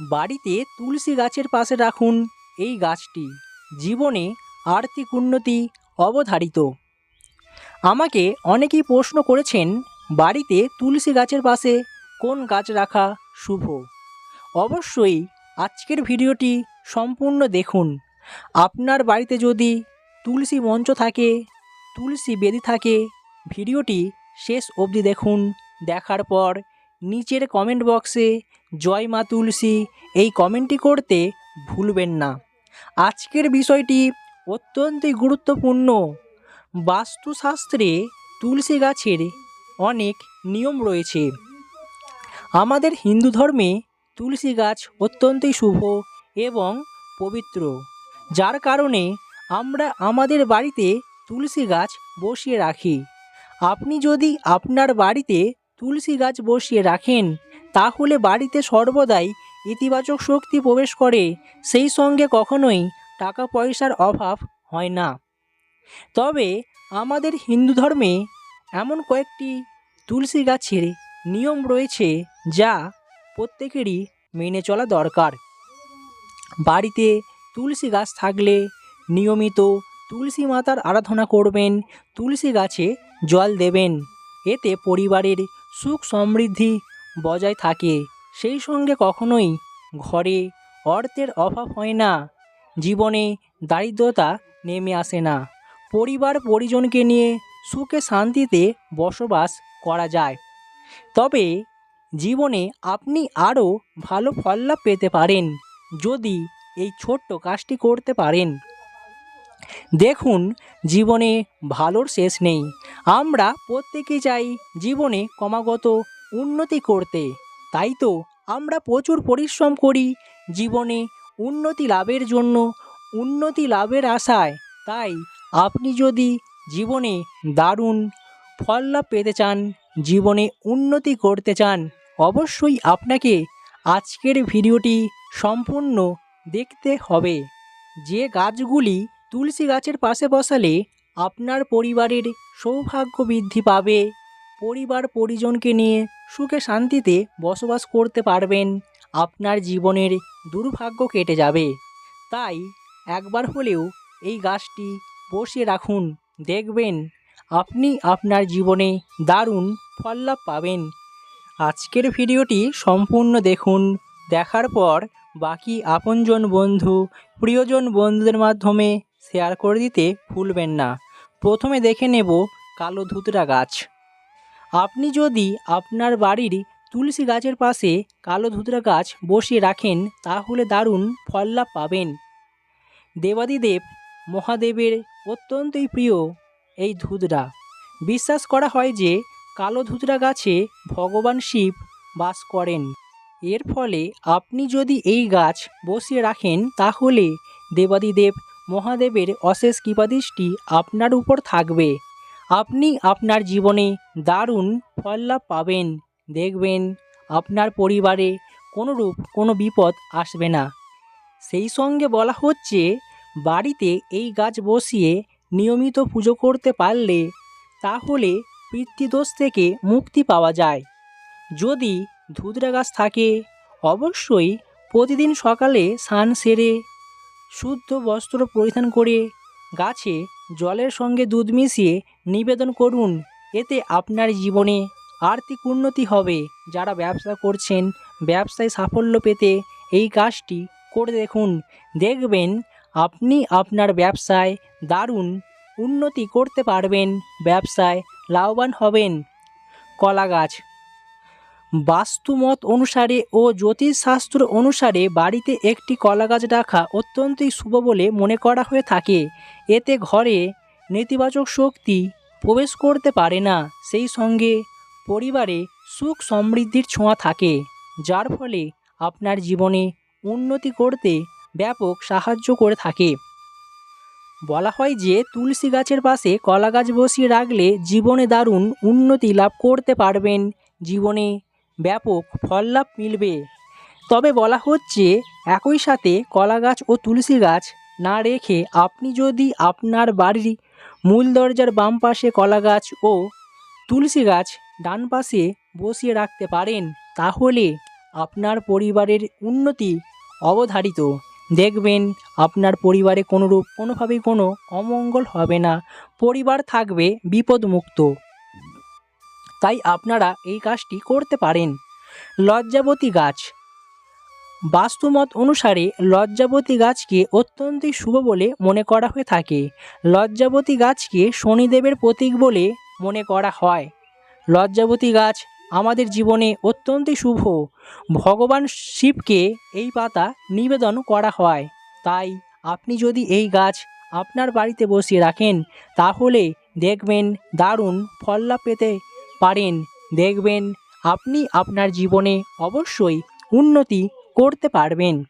বাড়িতে তুলসী গাছের পাশে রাখুন এই গাছটি। জীবনে আর্থিক উন্নতি অবধারিত। আমাকে অনেকেই প্রশ্ন করেছেন, বাড়িতে তুলসী গাছের পাশে কোন গাছ রাখা শুভ? অবশ্যই আজকের ভিডিওটি সম্পূর্ণ দেখুন। আপনার বাড়িতে যদি তুলসী মঞ্চ থাকে, তুলসী বেদি থাকে, ভিডিওটি শেষ অবধি দেখুন। দেখার পর নিচের কমেন্ট বক্সে জয় মা তুলসী এই কমেন্টটি করতে ভুলবেন না। আজকের বিষয়টি অত্যন্তই গুরুত্বপূর্ণ। বাস্তুশাস্ত্রে তুলসী গাছের অনেক নিয়ম রয়েছে। আমাদের হিন্দু ধর্মে তুলসী গাছ অত্যন্তই শুভ এবং পবিত্র, যার কারণে আমরা আমাদের বাড়িতে তুলসী গাছ বসিয়ে রাখি। আপনি যদি আপনার বাড়িতে তুলসী গাছ বসিয়ে রাখেন। তাহলে বাড়িতে সর্বদাই ইতিবাচক শক্তি প্রবেশ করে। সেই সঙ্গে কখনোই টাকা পয়সার অভাব হয় না। তবে আমাদের হিন্দু ধর্মে এমন কয়েকটি তুলসী গাছের নিয়ম রয়েছে যা প্রত্যেকেরই মেনে চলা দরকার। বাড়িতে তুলসী গাছ থাকলে নিয়মিত তুলসী মাতার আরাধনা করবেন, তুলসী গাছে জল দেবেন। এতে পরিবারের সুখ সমৃদ্ধি বজায় থাকে। সেই সঙ্গে কখনোই ঘরে অর্থের অভাব হয় না। জীবনে দারিদ্রতা নেমে আসে না। পরিবার পরিজনকে নিয়ে সুখে শান্তিতে বসবাস করা যায়। তবে জীবনে আপনি আরও ভালো ফল লাভ পেতে পারেন। যদি এই ছোট্ট কাজটি করতে পারেন। দেখুন, জীবনে ভালোর শেষ নেই। আমরা প্রত্যেকে চাই জীবনে ক্রমাগত উন্নতি করতে। তাই তো আমরা প্রচুর পরিশ্রম করি জীবনে উন্নতি লাভের জন্য, উন্নতি লাভের আশায়। তাই আপনি যদি জীবনে দারুণ ফল লাভ পেতে চান, জীবনে উন্নতি করতে চান, অবশ্যই আপনাকে আজকের ভিডিওটি সম্পূর্ণ দেখতে হবে। যে গাছগুলি তুলসী গাছের পাশে বসালে আপনার পরিবারের সৌভাগ্য বৃদ্ধি পাবে। পরিবার পরিজনকে নিয়ে সুখে শান্তিতে বসবাস করতে পারবেন। আপনার জীবনের দুর্ভাগ্য কেটে যাবে। তাই একবার হলেও এই গাছটি বসিয়ে রাখুন। দেখবেন আপনি আপনার জীবনে দারুণ ফল লাভ পাবেন। আজকের ভিডিওটি সম্পূর্ণ দেখুন। দেখার পর বাকি আপনজন বন্ধু, প্রিয়জন বন্ধুদের মাধ্যমে শেয়ার করে দিতে ভুলবেন না। প্রথমে দেখে নেব কালো ধুতরা গাছ। আপনি যদি আপনার বাড়ির তুলসী গাছের পাশে কালো ধুতরা গাছ বসিয়ে রাখেন, তাহলে দারুণ ফল লাভ পাবেন। দেবাদিদেব মহাদেবের অত্যন্তই প্রিয় এই ধুতরা। বিশ্বাস করা হয় যে কালো ধুতরা গাছে ভগবান শিব বাস করেন। এর ফলে আপনি যদি এই গাছ বসিয়ে রাখেন, তাহলে দেবাদিদেব মহাদেবের অশেষ কৃপাদৃষ্টি আপনার উপর থাকবে। আপনি আপনার জীবনে দারুণ ফল লাভ পাবেন। দেখবেন, আপনার পরিবারে কোনোরূপ কোনো বিপদ আসবে না। সেই সঙ্গে বলা হচ্ছে, বাড়িতে এই গাছ বসিয়ে নিয়মিত পুজো করতে পারলে তাহলে পিতৃদোষ থেকে মুক্তি পাওয়া যায়। যদি ধুতরা গাছ থাকে, অবশ্যই প্রতিদিন সকালে স্নান সেরে শুদ্ধ বস্ত্র পরিধান করে গাছে জলের সঙ্গে দুধ মিশিয়ে নিবেদন করুন। এতে আপনার জীবনে আর্থিক উন্নতি হবে। যারা ব্যবসা করছেন, ব্যবসায় সাফল্য পেতে এই কাজটি করে দেখুন। দেখবেন আপনি আপনার ব্যবসায় দারুণ উন্নতি করতে পারবেন, ব্যবসায় লাভবান হবেন। কলা গাছ বাস্তুমত অনুসারে ও জ্যোতিষশাস্ত্র অনুসারে বাড়িতে একটি কলা গাছ রাখা অত্যন্তই শুভ বলে মনে করা হয়ে থাকে। এতে ঘরে নেতিবাচক শক্তি প্রবেশ করতে পারে না। সেই সঙ্গে পরিবারে সুখ সমৃদ্ধির ছোঁয়া থাকে, যার ফলে আপনার জীবনে উন্নতি করতে ব্যাপক সাহায্য করে থাকে। বলা হয় যে, তুলসী গাছের পাশে কলা গাছ বসিয়ে রাখলে জীবনে দারুণ উন্নতি লাভ করতে পারবেন। জীবনে ব্যাপক ফল লাভ মিলবে। তবে বলা হচ্ছে, একই সাথে কলা গাছ ও তুলসী গাছ না রেখে আপনি যদি আপনার বাড়ির মূল দরজার বাম পাশে কলা গাছ ও তুলসী গাছ ডান পাশে বসিয়ে রাখতে পারেন, তাহলে আপনার পরিবারের উন্নতি অবধারিত। দেখবেন, আপনার পরিবারে কোনোরূপ কোনোভাবেই কোনো অমঙ্গল হবে না। পরিবার থাকবে বিপদমুক্ত। তাই আপনারা এই কাজটি করতে পারেন। লজ্জাবতী গাছ। বাস্তুমত অনুসারে লজ্জাবতী গাছকে অত্যন্তই শুভ বলে মনে করা হয়ে থাকে। লজ্জাবতী গাছকে শনিদেবের প্রতীক বলে মনে করা হয়। লজ্জাবতী গাছ আমাদের জীবনে অত্যন্তই শুভ। ভগবান শিবকে এই পাতা নিবেদন করা হয়। তাই আপনি যদি এই গাছ আপনার বাড়িতে বসিয়ে রাখেন, তাহলে দেখবেন দারুণ ফললা পেতে পারেন। দেখবেন, আপনি আপনার জীবনে অবশ্যই উন্নতি করতে পারবেন।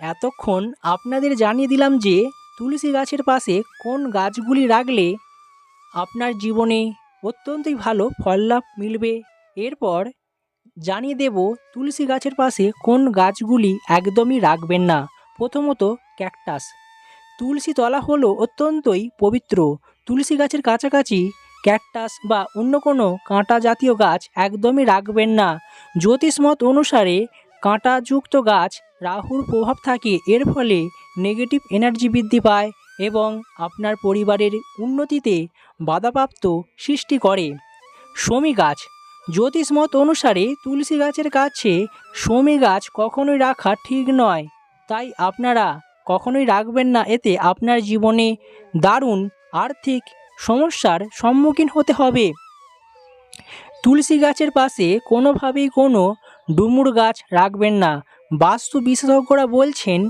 এতক্ষণ আপনাদের জানিয়ে দিলাম যে, তুলসী গাছের পাশে কোন গাছগুলি রাখলে আপনার জীবনে অত্যন্তই ভালো ফল লাভ মিলবে। এরপর জানিয়ে দেব তুলসী গাছের পাশে কোন গাছগুলি একদমই রাখবেন না। প্রথমত ক্যাকটাস। তুলসী তলা হলো অত্যন্তই পবিত্র। তুলসী গাছের কাছাকাছি ক্যাকটাস বা অন্য কোনো কাঁটা জাতীয় গাছ একদমই রাখবেন না। জ্যোতিষমত অনুসারে কাঁটাযুক্ত গাছ রাহুর প্রভাব থাকে, এর ফলে নেগেটিভ এনার্জি বৃদ্ধি পায় এবং আপনার পরিবারের উন্নতিতে বাধাপ্রাপ্ত সৃষ্টি করে। শমী গাছ জ্যোতিষমত অনুসারে তুলসী গাছের কাছে শমী গাছ কখনোই রাখা ঠিক নয়, তাই আপনারা কখনোই রাখবেন না, এতে আপনার জীবনে দারুণ আর্থিক সমস্যার সম্মুখীন হতে হবে। তুলসী গাছের পাশে কোনোভাবেই কোনো ডুমুর গাছ রাখবেন না। বাস্তু বিশেষজ্ঞরা বলছেন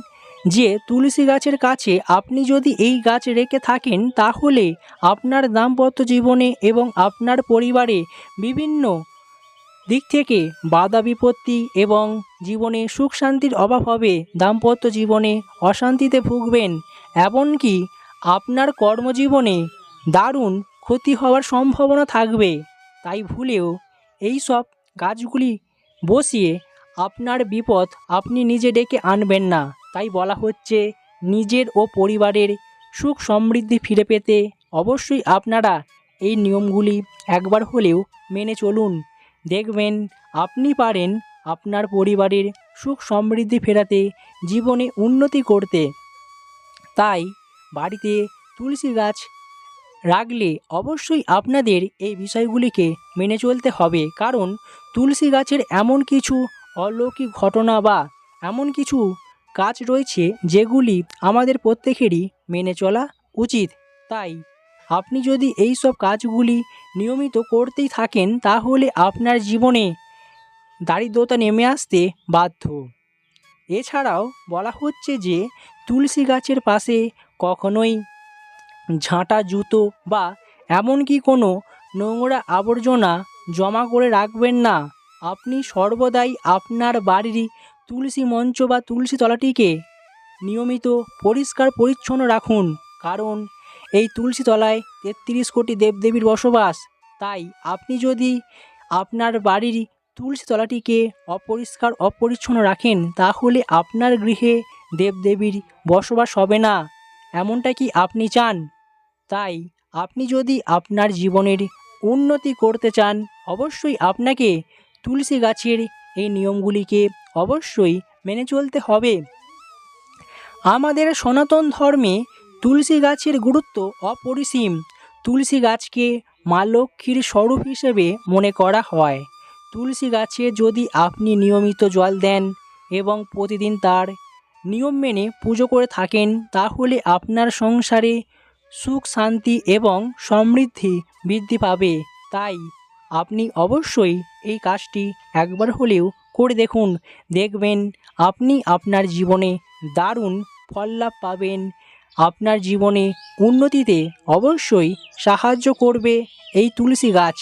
যে, তুলসী গাছের কাছে আপনি যদি এই গাছ রেখে থাকেন, তাহলে আপনার দাম্পত্য জীবনে এবং আপনার পরিবারে বিভিন্ন দিক থেকে বাধা বিপত্তি এবং জীবনে সুখ শান্তির অভাব হবে। দাম্পত্য জীবনে অশান্তিতে ভুগবেন। এমনকি আপনার কর্মজীবনে দারুণ ক্ষতি হওয়ার সম্ভাবনা থাকবে। তাই ভুলেও এই সব গাছগুলি বসিয়ে আপনার বিপদ আপনি নিজে ডেকে আনবেন না। তাই বলা হচ্ছে, নিজের ও পরিবারের সুখ সমৃদ্ধি ফিরে পেতে অবশ্যই আপনারা এই নিয়মগুলি একবার হলেও মেনে চলুন। দেখবেন, আপনি পারেন আপনার পরিবারের সুখ সমৃদ্ধি ফেরাতে জীবনে উন্নতি করতে। তাই বাড়িতে তুলসী গাছ রাখলে অবশ্যই আপনাদের এই বিষয়গুলিকে মেনে চলতে হবে, কারণ তুলসী গাছের এমন কিছু অলৌকিক ঘটনা বা এমন কিছু কাজ রয়েছে যেগুলি আমাদের প্রত্যেকেরই মেনে চলা উচিত। তাই আপনি যদি এই সব কাজগুলি নিয়মিত করতেই থাকেন, তাহলে আপনার জীবনে দারিদ্রতা নেমে আসতে বাধ্য। এছাড়াও বলা হচ্ছে যে তুলসী গাছের পাশে কখনোই ঝাঁটা জুতো বা এমনকি কোনো নোংরা আবর্জনা জমা করে রাখবেন না। আপনি সর্বদাই আপনার বাড়ির তুলসী মঞ্চ বা তুলসী তলাটিকে নিয়মিত পরিষ্কার পরিচ্ছন্ন রাখুন, কারণ এই তুলসী তলায় তেত্রিশ কোটি দেবদেবীর বসবাস। তাই আপনি যদি আপনার বাড়ির তুলসী তলাটিকে অপরিষ্কার, অপরিচ্ছন্ন রাখেন, তাহলে আপনার গৃহে দেবদেবীর বসবাস হবে না। এমনটা কি আপনি চান? তাই আপনি যদি আপনার জীবনের উন্নতি করতে চান, অবশ্যই আপনাকে তুলসী গাছের এই নিয়মগুলিকে অবশ্যই মেনে চলতে হবে। আমাদের সনাতন ধর্মে তুলসী গাছের গুরুত্ব অপরিসীম। তুলসী গাছকে মা লক্ষ্মীর স্বরূপ হিসেবে মনে করা হয়। তুলসী গাছে যদি আপনি নিয়মিত জল দেন এবং প্রতিদিন তার নিয়ম মেনে পুজো করে থাকেন, তাহলে আপনার সংসারে সুখ, শান্তি এবং সমৃদ্ধি বৃদ্ধি পাবে। তাই আপনি অবশ্যই এই কাজটি একবার হলেও করে দেখুন। দেখবেন আপনি আপনার জীবনে দারুণ ফল লাভ পাবেন। আপনার জীবনে উন্নতিতে অবশ্যই সাহায্য করবে এই তুলসী গাছ।